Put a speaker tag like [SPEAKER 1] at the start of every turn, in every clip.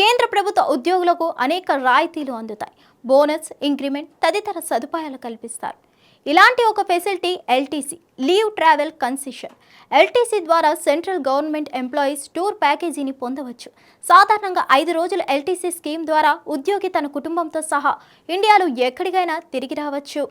[SPEAKER 1] కేంద్ర ప్రభుత్వ ఉద్యోగులకు అనేక రాయితీలు అందుతాయి. బోనస్ ఇంక్రిమెంట్ తదితర సదుపాయాలు కల్పిస్తారు. ఇలాంటి ఒక facility LTC leave travel concession. LTC ద్వారా సెంట్రల్ గవర్నమెంట్ ఎంప్లాయీస్ టూర్ ప్యాకేజీని పొందవచ్చు. సాధారణంగా ఐదు రోజుల ఎల్టీసీ స్కీమ్ ద్వారా ఉద్యోగి తన కుటుంబంతో సహా ఇండియాలో ఎక్కడికైనా తిరిగి రావచ్చు.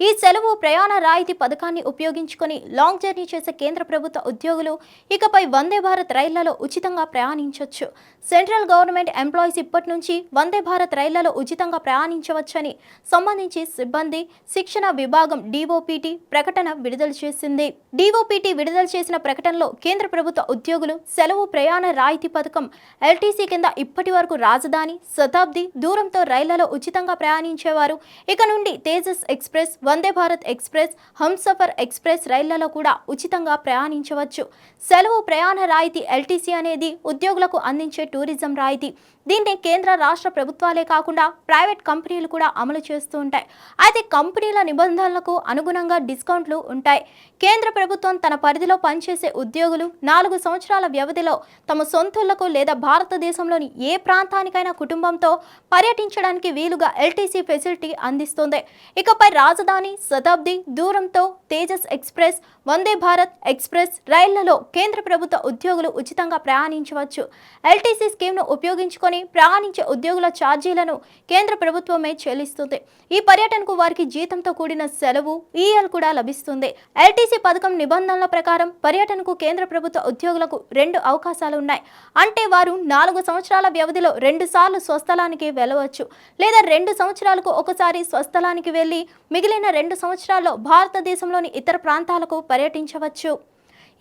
[SPEAKER 1] ఈ సెలవు ప్రయాణ రాయితీ పథకాన్ని ఉపయోగించుకొని లాంగ్ జర్నీ చేసే కేంద్ర ప్రభుత్వ ఉద్యోగులు ఇకపై వందే భారత్ రైళ్ళలో ఉచితంగా ప్రయాణించవచ్చు సెంట్రల్ గవర్నమెంట్ ఎంప్లాయీస్ ఇప్పటి నుంచి వందే భారత్ రైళ్ళలో ఉచితంగా ప్రయాణించవచ్చని సంబంధించి సిబ్బంది శిక్షణ విభాగం డిఓపిటి ప్రకటన విడుదల చేసింది. డిఓపిటి విడుదల చేసిన ప్రకటనలో కేంద్ర ప్రభుత్వ ఉద్యోగులు సెలవు ప్రయాణ రాయితీ పథకం ఎల్టీసీ కింద ఇప్పటి వరకు రాజధాని శతాబ్ది దూరంతో రైళ్ళలో ఉచితంగా ప్రయాణించేవారు. ఇక నుండి Tejas express Vande Bharat express Humsafar express రైళ్ళలో కూడా ఉచితంగా ప్రయాణించవచ్చు. సెలవు ప్రయాణ రాయితీ ఎల్టీసీ అనేది ఉద్యోగులకు అందించే టూరిజం రాయితీ. దీన్ని కేంద్ర రాష్ట్ర ప్రభుత్వాలే కాకుండా ప్రైవేట్ కంపెనీలు కూడా అమలు చేస్తూ ఉంటాయి. అయితే కంపెనీల నిబంధనలకు అనుగుణంగా డిస్కౌంట్లు ఉంటాయి. కేంద్ర ప్రభుత్వం తన పరిధిలో పనిచేసే ఉద్యోగులు నాలుగు సంవత్సరాల వ్యవధిలో తమ సొంతులకు లేదా భారతదేశంలోని ఏ ప్రాంతానికైనా కుటుంబంతో పర్యటించడానికి వీలుగా ఎల్టీసీ ఫెసిలిటీ అందిస్తుంది. ఇకపై రాజధాని శతాబ్ది దూరంతో తేజస్ ఎక్స్ప్రెస్ వందే భారత్ ఎక్స్ప్రెస్ రైళ్ళలో కేంద్ర ప్రభుత్వ ఉద్యోగులు ఉచితంగా ప్రయాణించవచ్చు. ఎల్టీసీ స్కీమ్ను ఉపయోగించుకొని ప్రయాణించే ఉద్యోగుల ఛార్జీలను కేంద్ర ప్రభుత్వమే చెల్లిస్తుంది. ఈ పర్యటనకు వారికి జీతంతో కూడిన సెలవు ఈఎల్ కూడా లభిస్తుంది. ఎల్టీసీ పథకం నిబంధనల ప్రకారం పర్యటనకు కేంద్ర ప్రభుత్వ ఉద్యోగులకు రెండు అవకాశాలు ఉన్నాయి. అంటే వారు నాలుగు సంవత్సరాల వ్యవధిలో రెండు సార్లు స్వస్థలానికి వెళ్ళవచ్చు. లేదా రెండు సంవత్సరాలకు ఒకసారి స్వస్థలానికి వెళ్ళి మిగిలిన రెండు సంవత్సరాల్లో భారతదేశంలోని ఇతర ప్రాంతాలకు పర్యటించవచ్చు.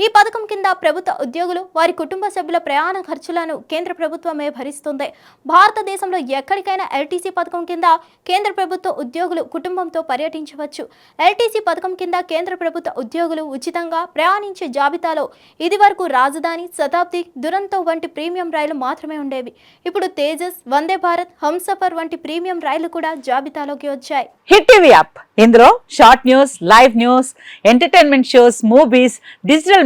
[SPEAKER 1] ఈ పథకం కింద ప్రభుత్వ ఉద్యోగులు వారి కుటుంబ సభ్యుల ప్రయాణ ఖర్చులను కేంద్ర ప్రభుత్వమే భరిస్తుంది. భారతదేశంలో ఎక్కడికైనా ఎల్టీసీ పథకం కింద కేంద్ర ప్రభుత్వ ఉద్యోగులు కుటుంబంతో పర్యటించవచ్చు. ఎల్టీసీ పథకం కింద కేంద్ర ప్రభుత్వ ఉద్యోగులు ఉచితంగా ప్రయాణించే జాబితాలో ఇదివరకు రాజధాని శతాబ్ది దురంతో వంటి ప్రీమియం రైలు మాత్రమే ఉండేవి. ఇప్పుడు తేజస్ వందే భారత్ హంసఫర్ వంటి ప్రీమియం రైళ్ళు కూడా జాబితాలోకి వచ్చాయి.
[SPEAKER 2] Hit TV app. ఇందులో short news live news entertainment shows movies digital